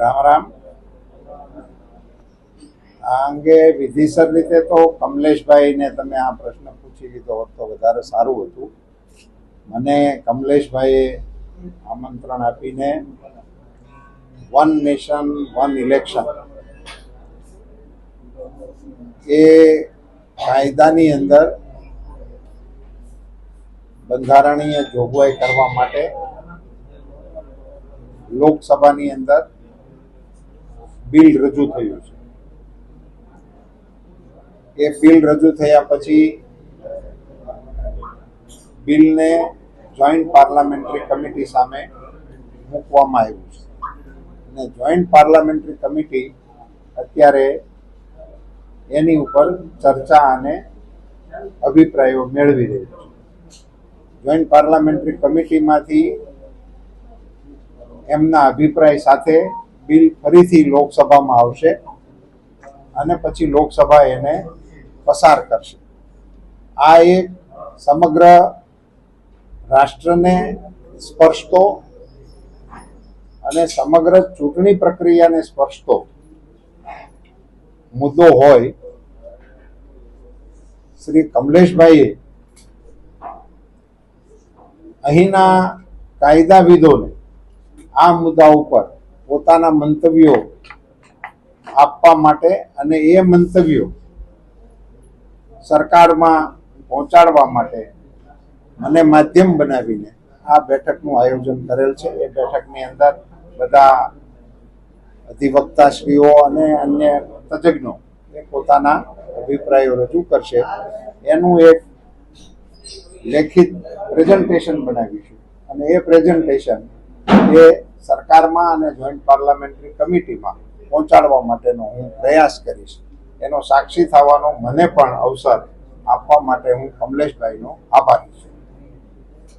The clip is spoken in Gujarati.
રામ રામ. આ અંગે વિધિસર રીતે તો કમલેશભાઈને તમે આ પ્રશ્ન પૂછી લીધો હોત તો વધારે સારું હતું. મને કમલેશભાઈએ આમંત્રણ આપીને વન નેશન, વન ઇલેક્શન એ કાયદાની અંદર બંધારણીય જોગવાઈ કરવા માટે લોકસભાની અંદર બિલ રજૂ થયું છે. એ બિલ રજૂ થયા પછી બિલને જોઈન્ટ પાર્લામેન્ટરી કમિટી સામે મૂકવામાં આવ્યું છે. અને જોઈન્ટ પાર્લામેન્ટરી કમિટી અત્યારે એની ઉપર ચર્ચા અને અભિપ્રાયો મેળવી રહી છે. જોઈન્ટ પાર્લામેન્ટરી કમિટીમાંથી એમના અભિપ્રાય સાથે બિલ ફરીથી લોકસભામાં આવશે અને પછી લોકસભા એને પસાર કરશે. આ એક સમગ્ર રાષ્ટ્રને સ્પર્શતો અને સમગ્ર ચૂંટણી પ્રક્રિયાને સ્પર્શતો મુદ્દો હોય, શ્રી કમલેશભાઈએ અહીંના કાયદાવિદોને આ મુદ્દા ઉપર પોતાના મંતવ્યો આપવા માટે અને એ મંતવ્યો સરકારમાં પહોંચાડવા માટે મને માધ્યમ બનાવીને આ બેઠકનું આયોજન કરેલ છે. એ બેઠકની અંદર બધા અધિવક્તાશ્રીઓ અને અન્ય તજજ્ઞો એ પોતાના અભિપ્રાયો રજૂ કરશે. એનું એક લેખિત પ્રેઝન્ટેશન બનાવીશું. અને એ પ્રેઝન્ટેશન એ સરકારમાં અને જોઈન્ટ પાર્લામેન્ટરી કમિટીમાં પહોંચાડવા માટેનો હું પ્રયાસ કરીશ. એનો સાક્ષી થવાનો મને પણ અવસર આપવા માટે હું કમલેશભાઈનો આભારી છું.